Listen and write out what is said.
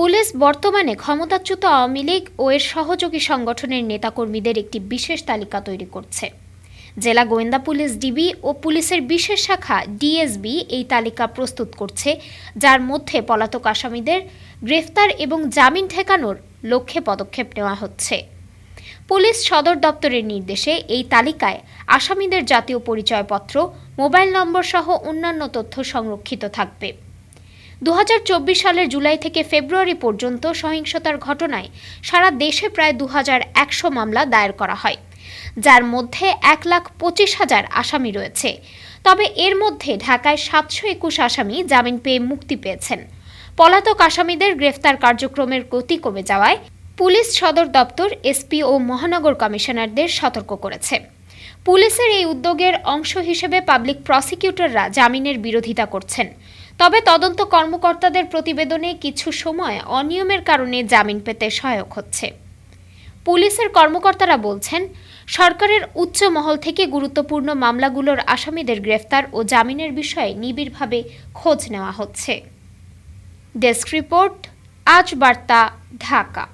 Police বর্তমানে ক্ষমতাচ্যুত আওয়ামী লীগ ও এর সহযোগী সংগঠনের নেতাকর্মীদের একটি বিশেষ তালিকা তৈরি করছে। জেলা গোয়েন্দা পুলিশ ডিবি ও পুলিশের বিশেষ শাখা ডিএসবি এই তালিকা প্রস্তুত করছে, যার মধ্যে পলাতক আসামিদের গ্রেফতার এবং জামিন ঠেকানোর লক্ষ্যে পদক্ষেপ নেওয়া হচ্ছে। পুলিশ সদর দপ্তরের নির্দেশে এই তালিকায় আসামিদের জাতীয় পরিচয়পত্র, মোবাইল নম্বর সহ অন্যান্য তথ্য সংরক্ষিত থাকবে। দু হাজার চব্বিশ সালের জুলাই থেকে ফেব্রুয়ারি পর্যন্ত সহিংসতার ঘটনায় সারা দেশে প্রায় দুহাজার একশো মামলা দায়ের করা হয়। যার মধ্যে এক লাখ পঁচিশ হাজার আসামি রয়েছে। তবে এর মধ্যে ঢাকায় সাতশো একুশ আসামি জামিন পেয়ে মুক্তি পেয়েছেন। পলাতক আসামিদের গ্রেফতার কার্যক্রমের গতি কমে যাওয়ায় পুলিশ সদর দপ্তর, এসপি ও মহানগর কমিশনারদের সতর্ক করেছে। পুলিশের এই উদ্যোগের অংশ হিসেবে পাবলিক প্রসিকিউটররা জামিনের বিরোধিতা করছেন। তবে তদন্ত কর্মকর্তাদের প্রতিবেদনে কিছু সময় অনিয়মের কারণে জামিন পেতে সহায়ক হচ্ছে। পুলিশের কর্মকর্তারা বলছেন, সরকারের উচ্চ মহল থেকে গুরুত্বপূর্ণ মামলাগুলোর আসামিদের গ্রেফতার ও জামিনের বিষয়ে নিবিড়ভাবে খোঁজ নেওয়া হচ্ছে। ডেস্ক রিপোর্ট, আজ বার্তা, ঢাকা।